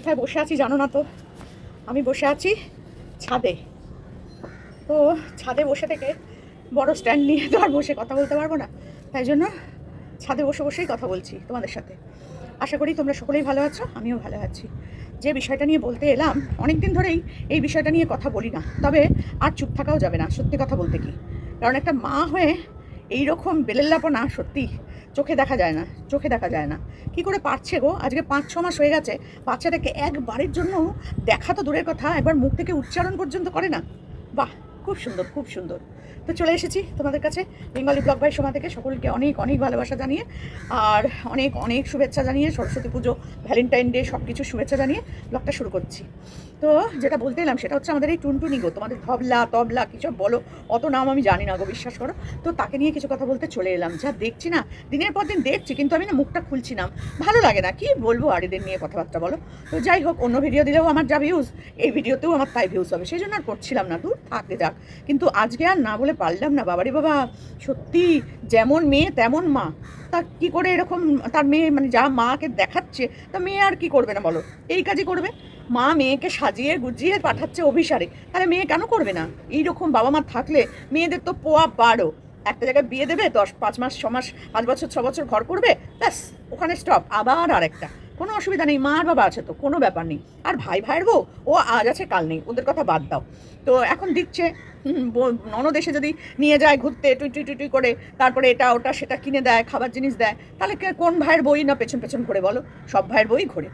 কোথায় বসে আছি জানো না তো? আমি বসে আছি ছাদে। তো ছাদে বসে থেকে বড় স্ট্যান্ড নিয়ে তো আর বসে কথা বলতে পারব না। তাই জন্য ছাদে বসে বসেই কথা বলছি তোমাদের সাথে। আশা করি তোমরা সকলেই ভালো আছো, আমিও ভালো আছি। যে বিষয়টা নিয়ে বলতে এলাম অনেক দিন ধরেই এই বিষয়টা নিয়ে কথা বলি না। তবে আর চুপ থাকাও যাবে না, সত্যি কথা বলতে কি। কারণ একটা মা হয়ে এই রকম বেলেল্লাপনা সত্যি চোখে দেখা যায় না, চোখে দেখা যায় না। কি করে পারছে গো? আজকে পাঁচ, ছ মাস হয়ে গেছে, বাচ্চাটাকে একবারের জন্য দেখা তো দূরের কথা, একবার মুখ থেকে উচ্চারণ পর্যন্ত করে না। বাহ, খুব সুন্দর খুব সুন্দর। তো চলে এসেছি তোমাদের কাছে বেঙ্গলি ব্লগ বাই সময় থেকে। সকলকে অনেক অনেক ভালোবাসা জানিয়ে আর অনেক অনেক শুভেচ্ছা জানিয়ে সরস্বতী পুজো, ভ্যালেন্টাইন ডে সব কিছু শুভেচ্ছা জানিয়ে ব্লগটা শুরু করছি। তো যেটা বলতে এলাম সেটা হচ্ছে আমাদের এই টুনটুনি গো, তোমাদের ধবলা, তবলা কিছু বলো, অত নাম আমি জানি না গো, বিশ্বাস করো। তো তাকে নিয়ে কিছু কথা বলতে চলে এলাম। যা দেখছি না, দিনের পর দিন দেখছি, কিন্তু আমি না মুখটা খুলছি না। ভালো লাগে না, কি বলব আর এদের নিয়ে কথাবার্তা বলো। তো যাই হোক, অন্য ভিডিও দিলেও আমার যা ভিউজ এই ভিডিওতেও আমার তাই ভিউজ হবে। সেই জন্য আর করছিলাম না, দূর থাকতে যাক। কিন্তু আজকে আর না বলে পারলাম না। বাবারে বাবা, সত্যি যেমন মেয়ে, তেমন মা। তা কি করে এরকম তার মেয়ে মানে যা মাকে দেখাচ্ছে, তা মেয়ে আর কি করবে না বলো? এই কাজই করবে? মা মেয়েকে সাজিয়ে গুজিয়ে পাঠাচ্ছে অভিসারে। তাহলে মেয়ে কেন করবে না? এইরকম বাবা মা থাকলে মেয়েদের তো পোয়া বারো। একটা জায়গায় বিয়ে দেবে, দশ, পাঁচ মাস, ছ মাস, পাঁচ বছর, ছ বছর ঘর করবে, ব্যাস, ওখানে স্টপ আবার আরেকটা। কোনো অসুবিধা নেই মা আর বাবা আছে তো, কোনো ব্যাপার নেই। আর ভাই ভাইয়ের বউ, ও আজ আছে, কাল নেই, ওদের কথা বাদ দাও। তো এখন দিচ্ছে ননদ এসে যদি নিয়ে যায় ঘুরতে, টুই টুই টুই করে, তারপরে এটা, ওটা, সেটা কিনে দেয়, খাবার জিনিস দেয়, তাহলে কোন ভাইয়ের বই না পেছন পেছন ঘুরে বলো? সব ভাইয়ের বই ঘুরে।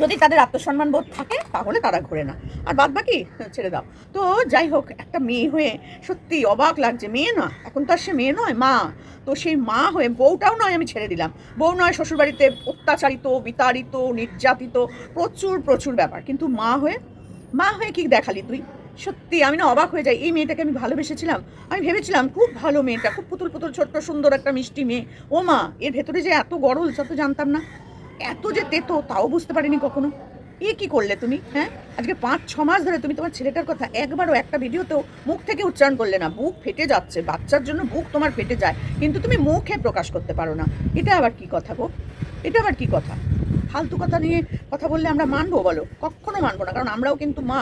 যদি তাদের আত্মসম্মান বোধ থাকে, তাহলে তারা ঘোরে না। আর বাদ বাকি ছেড়ে দাও। তো যাই হোক, একটা মেয়ে হয়ে সত্যি অবাক লাগছে। মেয়ে না, এখন তো আর সে মেয়ে নয়, মা। তো সেই মা হয়ে, বউটাও নয়, আমি ছেড়ে দিলাম। বউ নয়, শ্বশুরবাড়িতে অত্যাচারিত, বিতাড়িত, নির্যাতিত, প্রচুর প্রচুর ব্যাপার। কিন্তু মা হয়ে মা হয়ে কি দেখালি তুই? সত্যি, আমি না অবাক হয়ে যাই। এই মেয়েটাকে আমি ভালোবেসেছিলাম। আমি ভেবেছিলাম, খুব ভালো মেয়েটা, খুব পুতুল পুতুল, ছোট্ট, সুন্দর একটা মিষ্টি মেয়ে। ও মা, এর ভেতরে যে এত গরল যত জানতাম না। এত যে তেতো, তাও বুঝতে পারিনি কখনো। এ কি করলে তুমি হ্যাঁ? আজকে পাঁচ, ছ মাস ধরে তুমি তোমার ছেলেটার কথা একবারও একটা ভিডিওতেও মুখ থেকে উচ্চারণ করলে না। বুক ফেটে যাচ্ছে, বাচ্চার জন্য বুক তোমার ফেটে যায়, কিন্তু তুমি মুখে প্রকাশ করতে পারো না। এটা আবার কি কথা গো? এটা আবার কি কথা? ফালতু কথা নিয়ে কথা বললে আমরা মানবো বলো? কখনো মানবো না, কারণ আমরাও কিন্তু মা।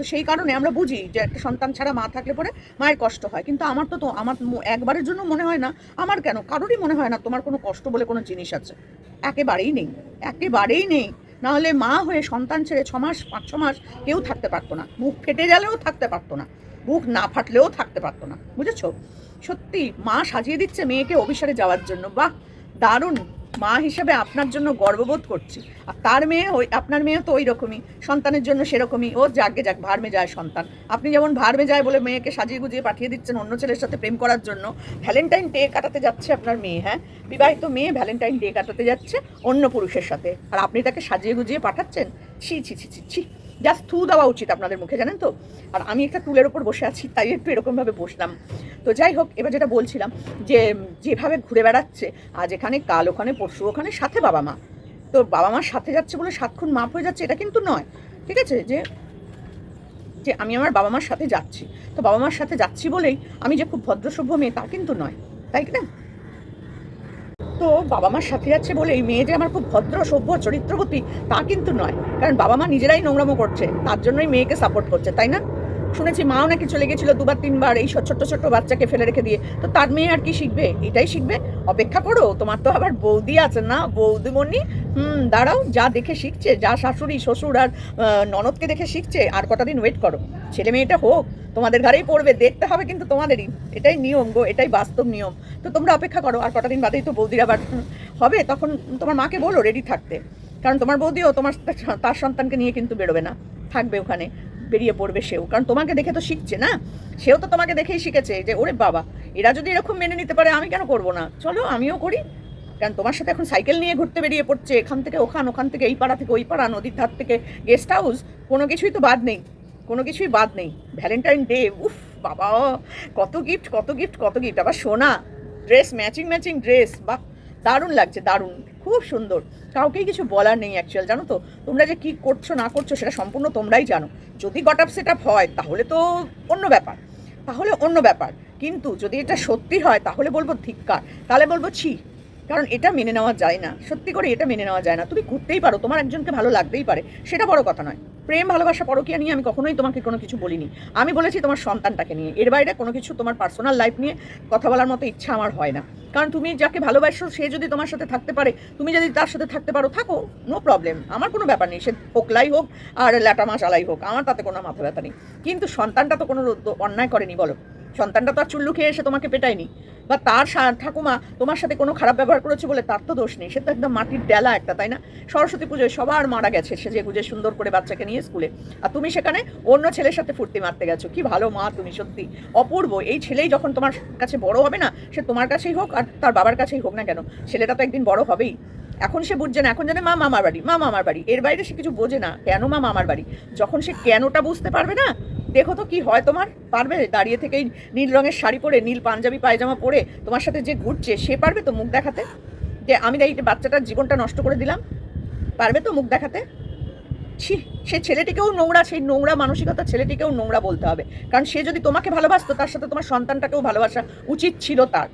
তো সেই কারণে আমরা বুঝি যে একটা সন্তান ছাড়া মা থাকলে পরে মায়ের কষ্ট হয়। কিন্তু আমার তো তো, আমার একবারের জন্য মনে হয় না, আমার কেন? কারোরই মনে হয় না তোমার কোনো কষ্ট বলে কোনো জিনিস আছে। একেবারেই নেই একেবারেই নেই। নাহলে মা হয়ে সন্তান ছেড়ে ছ মাস, পাঁচ ছ মাস কেউ থাকতে পারতো না। বুক ফেটে গেলেও থাকতে পারতো না। বুক না ফাটলেও থাকতে পারতো না। বুঝেছ? সত্যি মা সাজিয়ে দিচ্ছে মেয়েকে অভিসারে যাওয়ার জন্য। বাহ! দারুণ। মা হিসেবে আপনার জন্য গর্ববোধ করছি। আর তার মেয়ে ওই, আপনার মেয়ে তো ওই রকমই সন্তানের জন্য সেরকমই। ও যাকে যাক ভারমে যায় সন্তান। আপনি যেমন ভারমে যায় বলে মেয়েকে সাজিয়ে গুজিয়ে পাঠিয়ে দিচ্ছেন অন্য ছেলের সাথে প্রেম করার জন্য, ভ্যালেন্টাইন ডে কাটাতে যাচ্ছে আপনার মেয়ে হ্যাঁ? বিবাহিত মেয়ে ভ্যালেন্টাইন ডে কাটাতে যাচ্ছে অন্য পুরুষের সাথে। আর আপনি তাকে সাজিয়ে গুজিয়ে পাঠাচ্ছেন? ছি ছি ছি ছি ছি। জাস্ট থু দেওয়া উচিত আপনাদের মুখে, জানেন তো? আর আমি একটা টুলের ওপর বসে আছি, তাই একটু এরকমভাবে বসলাম। তো যাই হোক, এবার যেটা বলছিলাম যে, যেভাবে ঘুরে বেড়াচ্ছে, আজ এখানে, কাল ওখানে, পরশু ওখানে, সাথে বাবা মা। তো বাবা মার সাথে যাচ্ছে বলে সাতক্ষণ মাপ হয়ে যাচ্ছে, এটা কিন্তু নয়, ঠিক আছে? যে যে আমি আমার বাবা মার সাথে যাচ্ছি। তো বাবা মার সাথে যাচ্ছি বলেই আমি যে খুব ভদ্রসভ্য মেয়ে, তা কিন্তু নয়, তাই না? তো বাবা মার সাথে যাচ্ছে বলে এই মেয়ে যে আমার খুব ভদ্র, সভ্য, চরিত্রবতী, তা কিন্তু নয়। কারণ বাবা মা নিজেরাই নোংরামো করছে, তার জন্যই মেয়েকে সাপোর্ট করছে, তাই না? শুনেছি মাও নাকি চলে গেছিল দুবার, তিনবার এই ছোট্ট ছোট্ট বাচ্চাকে ফেলে রেখে দিয়ে। তো তার মেয়ে আর কি শিখবে? এটাই শিখবে? অপেক্ষা করো, তোমার তো আবার বৌদি আছে না? বৌদিমণি? হুম, দাঁড়াও, যা দেখে শিখছে, যা শাশুড়ি, শ্বশুর আর ননদকে দেখে শিখছে, আর কটা দিন ওয়েট করো। ছেলে মেয়েটা হোক, তোমাদের ঘরেই পড়বে, দেখতে হবে কিন্তু তোমাদেরই। এটাই নিয়ম গো, এটাই বাস্তব নিয়ম। তো তোমরা অপেক্ষা করো, আর কটা দিন বাদেই তো বৌদির আবার হবে, তখন তোমার মাকে বলো রেডি থাকতে। কারণ তোমার বৌদিও তোমার, তার সন্তানকে নিয়ে কিন্তু বেরোবে না, থাকবে ওখানে। বেরিয়ে পড়বে সেও। কারণ তোমাকে দেখে তো শিখছে না? সেও তো তোমাকে দেখেই শিখেছে যে, ওরে বাবা, এরা যদি এরকম মেনে নিতে পারে, আমি কেন করব না? চলো, আমিও করি। কারণ তোমার সাথে এখন সাইকেল নিয়ে ঘুরতে বেরিয়ে পড়ছে। এখান থেকে ওখান ওখান থেকে এই পাড়া থেকে ওই পাড়া, নদীর ধার থেকে গেস্ট হাউস কোনো কিছুই তো বাদ নেই। কোনো কিছুই বাদ নেই। ভ্যালেন্টাইন ডে উফ, বাবা, কত গিফট কত গিফট কত গিফট আবার সোনা ড্রেস ম্যাচিং ম্যাচিং ড্রেস বাহ, দারুণ লাগছে, দারুণ। খুব সুন্দর। কাউকেই কিছু বলার নেই অ্যাকচুয়াল জানো তো? তোমরা যে কী করছ, না করছ, সেটা সম্পূর্ণ তোমরাই জানো। যদি গট আপ সেট আপ হয়, তাহলে তো অন্য ব্যাপার। তাহলে অন্য ব্যাপার। কিন্তু যদি এটা সত্যি হয়, তাহলে বলব ধিক্কার। তাহলে বলব ছি কারণ এটা মেনে নেওয়া যায় না। সত্যি করে এটা মেনে নেওয়া যায় না। তুমি ঘুরতেই পারো, তোমার একজনকে ভালো লাগতেই পারে। সেটা বড় কথা নয়। প্রেম, ভালোবাসা, পরকিয়া নিয়ে আমি কখনোই তোমাকে কোনো কিছু বলিনি। আমি বলেছি তোমার সন্তানটাকে নিয়ে। এর বাইরে কোনো কিছু তোমার পার্সোনাল লাইফ নিয়ে কথা বলার মতো ইচ্ছা আমার হয় না। কারণ তুমি যাকে ভালোবাসো, সে যদি তোমার সাথে থাকতে পারে, তুমি যদি তার সাথে থাকতে পারো, থাকো নো প্রবলেম আমার কোনো ব্যাপার নেই, সে পোকলাই হোক আর ল্যাটা মাস আলাই হোক, আমার তাতে কোনো মাথা ব্যথা নেই। কিন্তু সন্তানটা তো কোনো অন্যায় করেনি, বলো। সন্তানটা তো আর চুল্লু খেয়ে এসে তোমাকে পেটায়নি। বা তার ঠাকুমা তোমার সাথে কোনো খারাপ ব্যবহার করেছে বলে তার তো দোষ নেই। সে তো একদম মাটির ডেলা একটা, তাই না? সরস্বতী পুজোয় সবার মারা গেছে, সে যে গুজে সুন্দর করে বাচ্চাকে নিয়ে স্কুলে। আর তুমি সেখানে অন্য ছেলের সাথে ফুর্তি মারতে গেছো। কি ভালো মা তুমি, সত্যি। অপূর্ব। এই ছেলেই যখন তোমার কাছে বড় হবে না, সে তোমার কাছেই হোক আর তার বাবার কাছেই হোক না কেন, ছেলেটা তো একদিন বড় হবেই। এখন সে বুঝছে না, এখন জানে মা মামার বাড়ি, মা মামার বাড়ি। এর বাইরে সে কিছু বোঝে না, কেন মা মামার বাড়ি? যখন সে কেনটা বুঝতে পারবে না দেখো তো কি হয় তোমার? পারবে? দাঁড়িয়ে থেকেই নীল রঙের শাড়ি পরে, নীল পাঞ্জাবি, পায়জামা পরে তোমার সাথে যে ঘুরছে, সে পারবে তো মুখ দেখাতে? যে আমি এই বাচ্চাটার জীবনটা নষ্ট করে দিলাম? পারবে তো মুখ দেখাতে? ছি, সে ছেলেটিকেও নোংরা, সেই নোংরা মানসিকতা ছেলেটিকেও নোংরা বলতে হবে। কারণ সে যদি তোমাকে ভালোবাসতো, তার সাথে তোমার সন্তানটাকেও ভালোবাসা উচিত ছিল তার।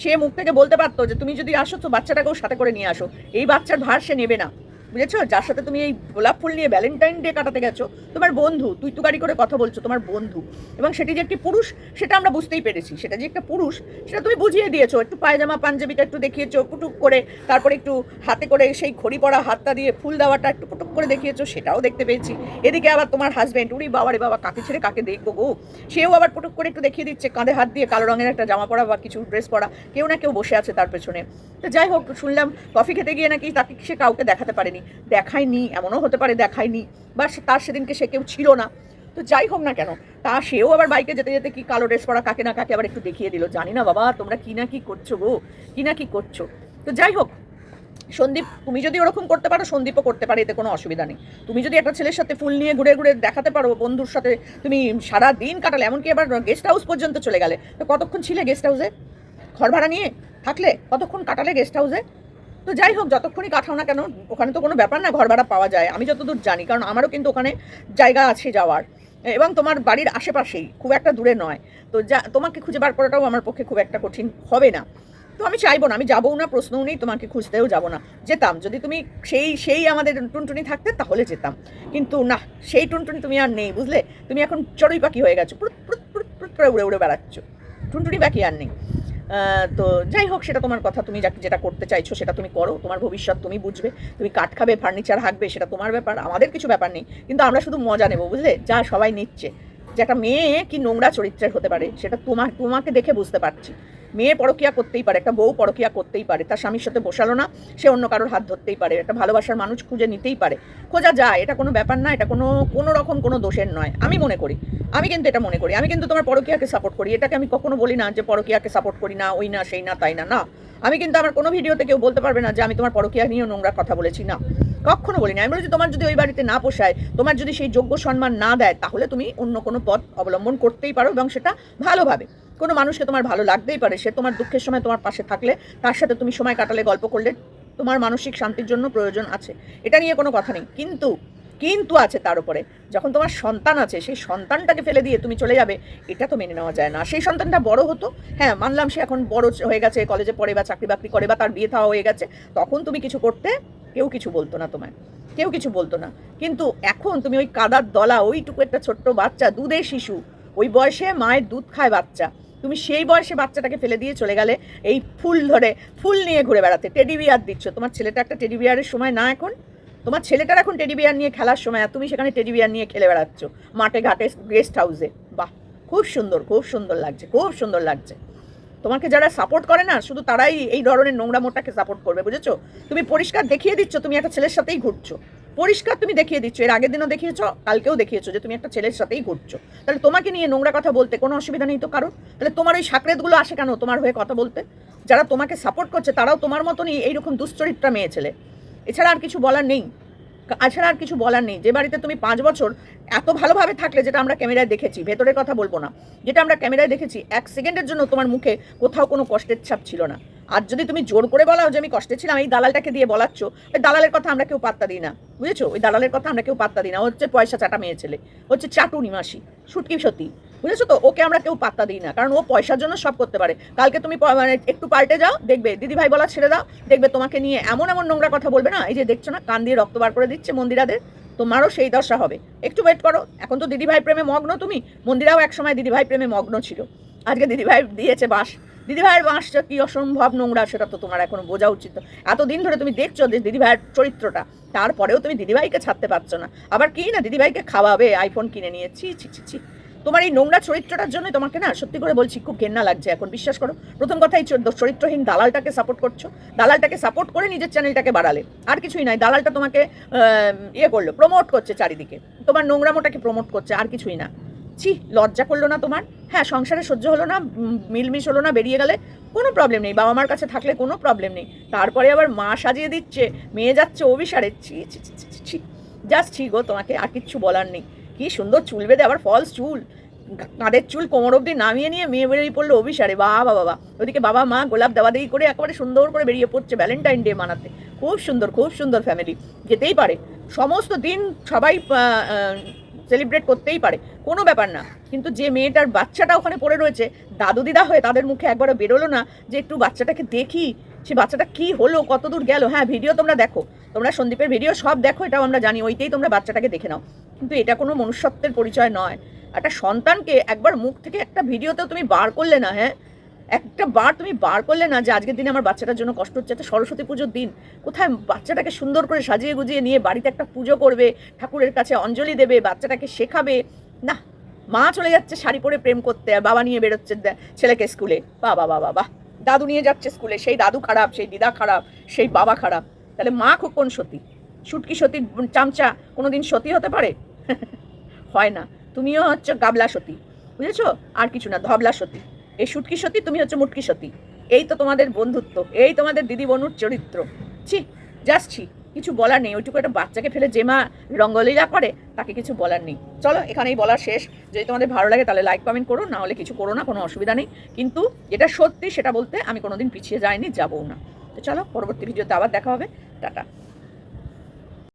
সে মুখ থেকে বলতে পারতো যে, তুমি যদি আসো তো বাচ্চাটাকেও সাথে করে নিয়ে আসো। এই বাচ্চার ভার সে নেবে না। বুঝেছ? যার সাথে তুমি এই গোলাপ ফুল নিয়ে ভ্যালেন্টাইন ডে কাটাতে গেছো, তোমার বন্ধু, তুই তুগারি করে কথা বলছো, তোমার বন্ধু। এবং সেটি যে একটি পুরুষ, সেটা আমরা বুঝতেই পেরেছি। সেটা যে একটা পুরুষ, সেটা তুমি বুঝিয়ে দিয়েছ। একটু পায়জামা, পাঞ্জাবিটা একটু দেখিয়েছো পুটুক করে, তারপরে একটু হাতে করে সেই ঘড়ি পড়া হাতটা দিয়ে ফুল দেওয়াটা একটু পুটুক করে দেখিয়েছো, সেটাও দেখতে পেয়েছি। এদিকে আবার তোমার হাজব্যান্ড উড়ি বাবারে বাবা, কাকে ছেড়ে কাকে দেখব গো? সেও আবার পুটুক করে একটু দেখিয়ে দিচ্ছে, কাঁধে হাত দিয়ে কালো রঙের একটা জামা পরা বা কিছু ড্রেস পরা, কেউ না কেউ বসে আছে তার পেছনে। তো যাই হোক, শুনলাম, কফি খেতে গিয়ে নাকি তাকে সে কাউকে দেখাতে পারেনি। দেখায়নি, এমনও হতে পারে দেখায়নি, বা তার সেদিনকে সে কেউ ছিল না। তো যাই হোক না কেন, তা সেও আবার বাইকে যেতে যেতে কি কালো ড্রেস পরা, কাকে না কাকে আবার একটু দেখিয়ে দিল। জানি না বাবা, তোমরা কি না কি করছ গো? কি না কি করছ? তো যাই হোক, সন্দীপ, তুমি যদি ওরকম করতে পারো, সন্দীপও করতে পারে, এতে কোনো অসুবিধা নেই। তুমি যদি একটা ছেলের সাথে ফুল নিয়ে ঘুরে ঘুরে দেখাতে পারো, বন্ধুর সাথে, তুমি সারা দিন কাটালে, এমনকি আবার গেস্ট হাউস পর্যন্ত চলে গেলে। তো কতক্ষণ ছিলে গেস্ট হাউসে ঘর ভাড়া নিয়ে থাকলে কতক্ষণ কাটালে গেস্ট হাউসে তো যাই হোক, যতক্ষণই কাটাও না কেন, ওখানে তো কোনো ব্যাপার না ঘর ভাড়া পাওয়া যায়। আমি যতদূর জানি, কারণ আমারও কিন্তু ওখানে জায়গা আছে যাওয়ার। এবং তোমার বাড়ির আশেপাশেই, খুব একটা দূরে নয়। তো যা, তোমাকে খুঁজে বার করাটাও আমার পক্ষে খুব একটা কঠিন হবে না। তো আমি চাইব না, আমি যাবও না, প্রশ্নও নেই, তোমাকে খুঁজতেও যাব না। যেতাম, যদি তুমি সেই সেই আমাদের টুনটুনি থাকতে, তাহলে যেতাম। কিন্তু না, সেই টুনটুনি তুমি আর নেই, বুঝলে? তুমি এখন চড়ুই পাখি হয়ে গেছো পুরুত পুরুত করে উড়ে উড়ে বেড়াচ্ছ। টুনটুনি পাখি আর নেই। তো যাই হোক, সেটা তোমার কথা। তুমি যেটা করতে চাইছো, সেটা তুমি করো। তোমার ভবিষ্যৎ তুমি বুঝবে। তুমি কাঠ খাবে, ফার্নিচার হাঁকবে, সেটা তোমার ব্যাপার। আমাদের কিছু ব্যাপার নেই। কিন্তু আমরা শুধু মজা নেব, বুঝলে? যা সবাই নিচ্ছে। যে একটা মেয়ে কি নোংরা চরিত্রের হতে পারে, সেটা তোমার, তোমাকে দেখে বুঝতে পারছি। মেয়ে পরকিয়া করতেই পারে, একটা বউ পরকিয়া করতেই পারে, তার স্বামীর সাথে বসালো না, সে অন্য কারোর হাত ধরতেই পারে, একটা ভালোবাসার মানুষ খুঁজে নিতেই পারে। খোঁজা যায়, এটা কোনো ব্যাপার না, এটা কোনো কোনো রকম কোনো দোষের নয়, আমি মনে করি, আমি কিন্তু এটা মনে করি, আমি কিন্তু তোমার পরকিয়াকে সাপোর্ট করি, এটাকে আমি কখনো বলি না যে পরকিয়াকে সাপোর্ট করি না, ওই না, সেই না, তাই না না। আমি কিন্তু আমার কোনো ভিডিওতে কেউ বলতে পারবে না যে আমি তোমার পরকিয়া নিয়ে নোংরা কথা বলেছি, না। কখনো বলিনি। আমি বলেছি তোমার যদি ওই বাড়িতে না পোষায়, তোমার যদি সেই যোগ্য সম্মান না দেয়, তাহলে তুমি অন্য কোনো পথ অবলম্বন করতেই পারো এবং সেটা ভালোভাবে। কোনো মানুষকে তোমার ভালো লাগতেই পারে, সে তোমার দুঃখের সময় তোমার পাশে থাকলে, তার সাথে তুমি সময় কাটালে, গল্প করলে, তোমার মানসিক শান্তির জন্য প্রয়োজন আছে। এটা নিয়ে কোনো কথা নেই। কিন্তু কিন্তু আছে তার উপরে। যখন তোমার সন্তান আছে, সেই সন্তানটাকে ফেলে দিয়ে তুমি চলে যাবে, এটা তো মেনে নেওয়া যায় না। সেই সন্তানটা বড় হতো হ্যাঁ মানলাম সে এখন বড় হয়ে গেছে কলেজে পড়ে বা চাকরি বাকরি করে বা তার বিয়ে থাওয়া হয়ে গেছে, তখন তুমি কিছু করতে কেউ কিছু বলতো না তোমায়। কেউ কিছু বলতো না। কিন্তু এখন তুমি ওই কাদার দলা, ওইটুকু একটা ছোট্ট বাচ্চা দুধের শিশু, ওই বয়সে মায়ের দুধ খায় বাচ্চা, তুমি সেই বয়সে বাচ্চাটাকে ফেলে দিয়ে চলে গেলে, এই ফুল ধরে, ফুল নিয়ে ঘুরে বেড়াতে টেডি বিয়ার দিচ্ছ। তোমার ছেলেটা একটা টেডি বিয়ারের সময় না এখন তোমার ছেলেটার এখন টেডি বিয়ার নিয়ে খেলার সময় আর তুমি সেখানে টেডি বিয়ার নিয়ে খেলে বেড়াচ্ছ। মাঠে ঘাটে গেস্ট হাউসে বাহ, খুব সুন্দর খুব সুন্দর লাগছে, খুব সুন্দর লাগছে। তোমাকে যারা সাপোর্ট করে না, শুধু তারাই এই ধরনের নোংরা মোটাকে সাপোর্ট করবে, বুঝেছ? তুমি পরিষ্কার দেখিয়ে দিচ্ছ, তুমি একটা ছেলের সাথেই ঘুরছো। পরিষ্কার তুমি দেখিয়ে দিচ্ছ, এর আগের দিনও দেখিয়েছো, কালকেও দেখিয়েছো যে তুমি একটা ছেলের সাথেই ঘুরছো। তাহলে তোমাকে নিয়ে নোংরা কথা বলতে কোনো অসুবিধা নেই তো কারণ তাহলে তোমার ওই সাকরেতগুলো আসে কেন তোমার হয়ে কথা বলতে? যারা তোমাকে সাপোর্ট করছে, তারাও তোমার মতনই এইরকম দুশ্চরিত্রা মেয়ে ছেলে। এছাড়া আর কিছু বলার নেই। এছাড়া আর কিছু বলার নেই। যে বাড়িতে তুমি পাঁচ বছর এত ভালোভাবে থাকলে, যেটা আমরা ক্যামেরায় দেখেছি, ভেতরের কথা বলব না। যেটা আমরা ক্যামেরায় দেখেছি, এক সেকেন্ডের জন্য তোমার মুখে কোথাও কোনো কষ্টের ছাপ ছিল না। আর যদি তুমি জোর করে বলাও যে আমি কষ্টে ছিলাম, এই দালালটাকে দিয়ে বলাচ্ছ, ওই দালালের কথা আমরা কেউ পাত্তা দিই না, বুঝেছ? ওই দালালের কথা আমরা কেউ পাত্তা দিই না। হচ্ছে পয়সা চাটা মেয়ে ছেলে হচ্ছে চাটুনি মাসি সুটকি সতী, বুঝেছ তো? ওকে আমরা কেউ পাত্তা দিই না, কারণ ও পয়সার জন্য সব করতে পারে। কালকে তুমি মানে একটু পাল্টে যাও, দেখবে দিদি ভাই বলা ছেড়ে দাও, দেখবে তোমাকে নিয়ে এমন এমন নোংরা কথা বলবে না, এই যে দেখছ না, কান দিয়ে রক্ত বার করে দিচ্ছে মন্দিরাদের, তোমারও সেই দশা হবে। একটু ওয়েট করো, এখন তো দিদিভাই প্রেমে মগ্ন তুমি, মন্দিরাও একসময় দিদিভাই প্রেমে মগ্ন ছিল। আজকে দিদিভাই দিয়েছে বাস দিদিভাইয়ের বাঁশটা কি অসম্ভব নোংরা, সেটা তো তোমার এখনও বোঝা উচিত। এতদিন ধরে তুমি দেখছ যে দিদিভাইয়ের চরিত্রটা, তারপরেও তুমি দিদিভাইকে ছাড়তে পারছ না। আবার কি না, দিদিভাইকে খাওয়াবে আইফোন কিনে নিয়ে, ছি ছি ছি ছি। তোমার এই নোংরা চরিত্রটার জন্যই তোমাকে না, সত্যি করে বলছি, খুব ঘেন্না লাগছে এখন, বিশ্বাস করো। প্রথম কথা, এই চরিত্রহীন দালালটাকে সাপোর্ট করছ। দালালটাকে সাপোর্ট করে নিজের চ্যানেলটাকে বাড়ালে। আর কিছুই নাই, দালালটা তোমাকে ইয়ে করল প্রমোট করছে চারিদিকে। তোমার নোংরামোটাকে প্রমোট করছে, আর কিছুই না। ছি, লজ্জা করল না তোমার? হ্যাঁ সংসারে সহ্য হলো না মিলমিশ হলো না বেরিয়ে গেলে কোনো প্রবলেম নেই। বাবা মার কাছে থাকলে কোনো প্রবলেম নেই। তারপরে আবার মা সাজিয়ে দিচ্ছে মেয়ে যাচ্ছে অভিসারে। ছি ছি ছি ছি, জাস্ট ছি। গো তোমাকে আর কিচ্ছু বলার নেই। কি সুন্দর চুল বেঁধে আবার ফলস চুল। কাঁধের চুল কোমর অব্দি নামিয়ে নিয়ে মেয়ে বেরিয়ে পড়ল অভিসারে। বাবা বাবা ওদিকে বাবা মা গোলাপ দেওয়া দেওয়ি করে একেবারে সুন্দর করে বেরিয়ে পড়ছে ভ্যালেন্টাইন ডে মানাতে। খুব সুন্দর খুব সুন্দর ফ্যামিলি যেতেই পারে। সমস্ত দিন সবাই সেলিব্রেট করতেই পারে। কোনো ব্যাপার না। কিন্তু যে মেয়েটার বাচ্চাটা ওখানে পড়ে রয়েছে, দাদু দিদা হয়ে তাদের মুখে একবারও বেরোলো না যে একটু বাচ্চাটাকে দেখি, সে বাচ্চাটা কি হলো, কত দূর গেল। হ্যাঁ ভিডিও তোমরা দেখো। তোমরা সন্দীপের ভিডিও সব দেখো, এটাও আমরা জানি ওইটাই তোমরা বাচ্চাটাকে দেখে নাও। কিন্তু এটা কোনো মনুষ্যত্বের পরিচয় নয়। একটা সন্তানকে একবার মুখ থেকে একটা ভিডিওতেও তুমি বার করলে না হ্যাঁ? একটা বার তুমি বার করলে না যে আজকের দিনে আমার বাচ্চাটার জন্য কষ্ট হচ্ছে, একটা সরস্বতী পুজোর দিন। কোথায় বাচ্চাটাকে সুন্দর করে সাজিয়ে গুজিয়ে নিয়ে বাড়িতে একটা পুজো করবে, ঠাকুরের কাছে অঞ্জলি দেবে, বাচ্চাটাকে শেখাবে? না, মা চলে যাচ্ছে শাড়ি পরে প্রেম করতে আর বাবা নিয়ে বেরোচ্ছে ছেলেকে স্কুলে। বাবা বাবা বাহ দাদু নিয়ে যাচ্ছে স্কুলে, সেই দাদু খারাপ, সেই দিদা খারাপ, সেই বাবা খারাপ। তাহলে মা কোন সতী? সুটকি সতীর চামচা, কোনোদিন সতী হতে পারে? হয় না। তুমিও হচ্ছে গাবলা সতী, বুঝেছ? আর কিছু না, ধবলা সতী। এই সুটকি সতী, তুমি হচ্ছে মুটকি সতী। এই তো তোমাদের বন্ধুত্ব, এই তোমাদের দিদি বনুর চরিত্র। ছি যাচ্ছি কিছু বলার নেই, ওইটুকু একটা বাচ্চাকে ফেলে যে মা রঙ্গলীলা করে, তাকে কিছু বলার নেই। চলো, এখানেই বলা শেষ। যদি তোমাদের ভালো লাগে তাহলে লাইক কমেন্ট করো, না হলে কিছু করো না, কোনো অসুবিধা নেই। কিন্তু যেটা সত্যি সেটা বলতে আমি কোনোদিন পিছিয়ে যাইনি, যাবও না। তো চলো, পরবর্তী ভিডিওতে আবার দেখা হবে। টাটা।